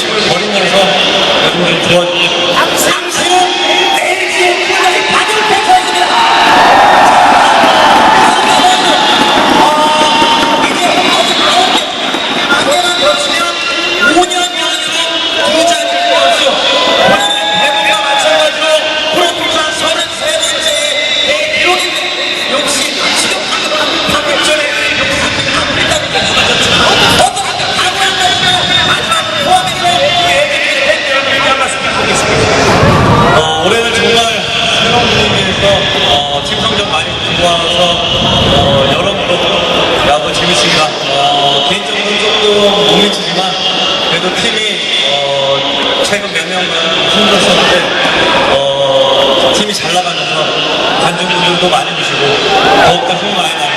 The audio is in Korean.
힘을 버리면서 여러분들 도와주시고 좋아서 어, 여러분도 좀 야구 재밌습니다. 어, 개인적으로 조금 못 미치지만 그래도 팀이 어, 최근 몇 년간 힘들었었는데 어, 팀이 잘 나가면서 관중분들도 많이 주시고 더욱더 힘 많이 나